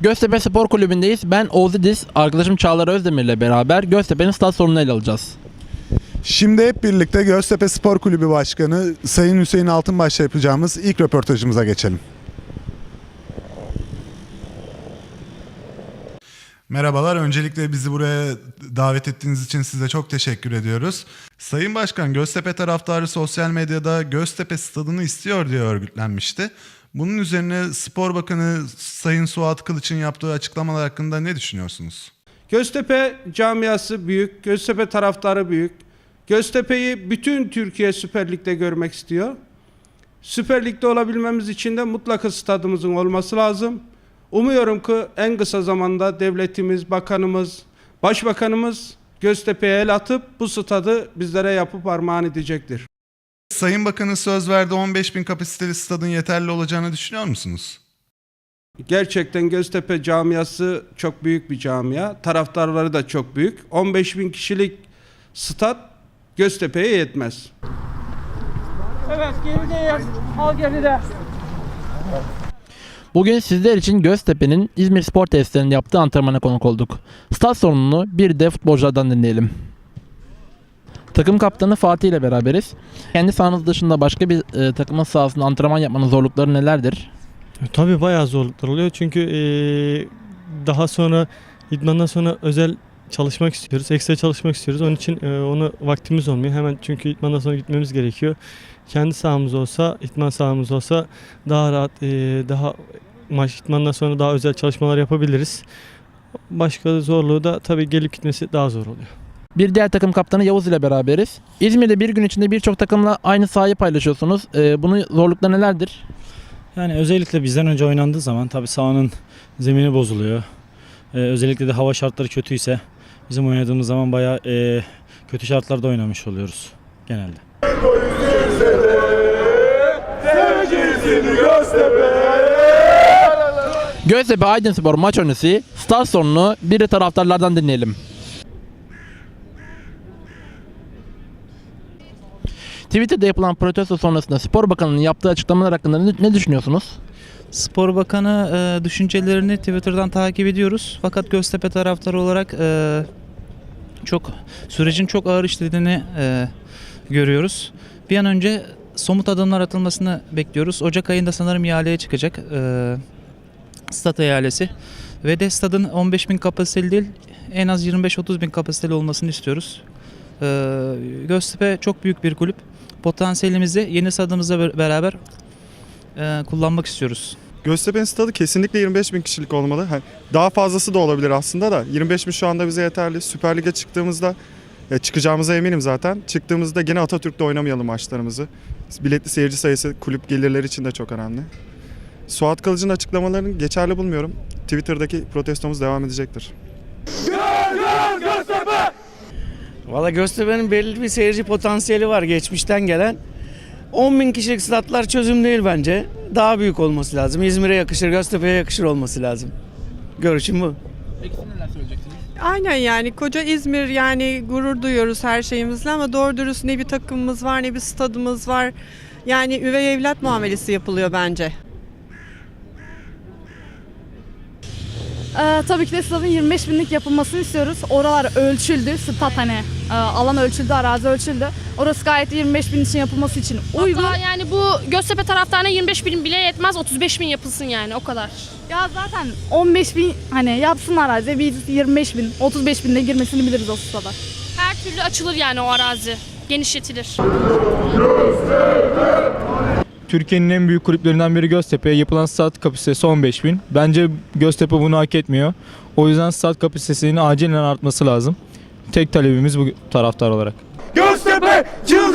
Göztepe Spor Kulübü'ndeyiz. Ben Oğuz İdiz, arkadaşım Çağlar Özdemir ile beraber Göztepe'nin stat sorununu ele alacağız. Şimdi hep birlikte Göztepe Spor Kulübü Başkanı Sayın Hüseyin Altınbaş'la yapacağımız ilk röportajımıza geçelim. Merhabalar. Öncelikle bizi buraya davet ettiğiniz için size çok teşekkür ediyoruz. Sayın Başkan, Göztepe taraftarı sosyal medyada Göztepe stadını istiyor diye örgütlenmişti. Bunun üzerine Spor Bakanı Sayın Suat Kılıç'ın yaptığı açıklamalar hakkında ne düşünüyorsunuz? Göztepe camiası büyük, Göztepe taraftarı büyük. Göztepe'yi bütün Türkiye Süper Lig'de görmek istiyor. Süper Lig'de olabilmemiz için de mutlaka stadımızın olması lazım. Umuyorum ki en kısa zamanda devletimiz, bakanımız, başbakanımız Göztepe'ye el atıp bu stadı bizlere yapıp armağan edecektir. Sayın Bakanı söz verdi 15 bin kapasiteli stadın yeterli olacağını düşünüyor musunuz? Gerçekten Göztepe camiası çok büyük bir camia. Taraftarları da çok büyük. 15 bin kişilik stat Göztepe'ye yetmez. Evet gerideyim. Al geride. Bugün sizler için Göztepe'nin İzmir Spor Tesislerinin yaptığı antrenmana konuk olduk. Stat sorununu bir de futbolculardan dinleyelim. Takım kaptanı Fatih ile beraberiz. Kendi sahanız dışında başka bir e, takımın sahasında antrenman yapmanın zorlukları nelerdir? E, Tabii bayağı zorluklar oluyor çünkü e, daha sonra idmandan sonra özel çalışmak istiyoruz, ekstra çalışmak istiyoruz. Onun için e, onu vaktimiz olmuyor. Hemen çünkü idmandan sonra gitmemiz gerekiyor. Kendi sahamız olsa, idman sahamız olsa daha rahat, e, daha maç idmandan sonra daha özel çalışmalar yapabiliriz. Başka zorluğu da tabii gelip gitmesi daha zor oluyor. Bir diğer takım kaptanı Yavuz ile beraberiz. İzmir'de bir gün içinde birçok takımla aynı sahayı paylaşıyorsunuz. E, bunun zorlukları nelerdir? Yani özellikle bizden önce oynandığı zaman tabii sahanın zemini bozuluyor. Ee, özellikle de hava şartları kötüyse bizim oynadığımız zaman bayağı e, kötü şartlarda oynamış oluyoruz genelde. Göztepe Aydınspor maç öncesi stat sorununu bir de taraftarlardan dinleyelim. Twitter'da yapılan protesto sonrasında Spor Bakanı'nın yaptığı açıklamalar hakkında ne, ne düşünüyorsunuz? Spor Bakanı e, düşüncelerini Twitter'dan takip ediyoruz. Fakat Göztepe taraftarı olarak e, çok sürecin çok ağır işlediğini e, görüyoruz. Bir an önce somut adımlar atılmasını bekliyoruz. Ocak ayında sanırım ihaleye çıkacak e, stat ihalesi. Ve de stadın 15 bin kapasiteli değil en az 25-30 bin kapasiteli olmasını istiyoruz. E, Göztepe çok büyük bir kulüp. Potansiyelimizi yeni stadımızla ber- beraber e, kullanmak istiyoruz. Göztepe'nin stadı kesinlikle 25 bin kişilik olmalı. Hani daha fazlası da olabilir aslında da 25 bin şu anda bize yeterli. Süper Lig'e çıktığımızda e, çıkacağımıza eminim zaten. Çıktığımızda gene Atatürk'te oynamayalım maçlarımızı. Biletli seyirci sayısı kulüp gelirleri için de çok önemli. Suat Kılıç'ın açıklamalarını geçerli bulmuyorum. Twitter'daki protestomuz devam edecektir. Valla Göztepe'nin belli bir seyirci potansiyeli var geçmişten gelen. 10 bin kişilik statlar çözüm değil bence. Daha büyük olması lazım. İzmir'e yakışır, Göztepe'ye yakışır olması lazım. Görüşüm bu. Aynen yani koca İzmir yani gurur duyuyoruz her şeyimizle ama doğru dürüst ne bir takımımız var ne bir stadımız var. Yani üvey evlat muamelesi yapılıyor bence. Ee, tabii ki de stadın 25 binlik yapılmasını istiyoruz. Oralar ölçüldü. Stat hani alan ölçüldü, arazi ölçüldü. Orası gayet 25 bin için yapılması için uygun. Hatta yani bu Göztepe taraftarına 25 bin bile yetmez 35 bin yapılsın yani o kadar. Ya zaten 15 bin hani yapsın arazi biz 25 bin, 35 binde girmesini biliriz o stada. Her türlü açılır yani o arazi. Genişletilir. Türkiye'nin en büyük kulüplerinden biri Göztepe. Yapılan stat kapasitesi 15 bin. Bence Göztepe bunu hak etmiyor. O yüzden stat kapasitesinin acilen artması lazım. Tek talebimiz bu taraftar olarak. Göztepe! Çıldır!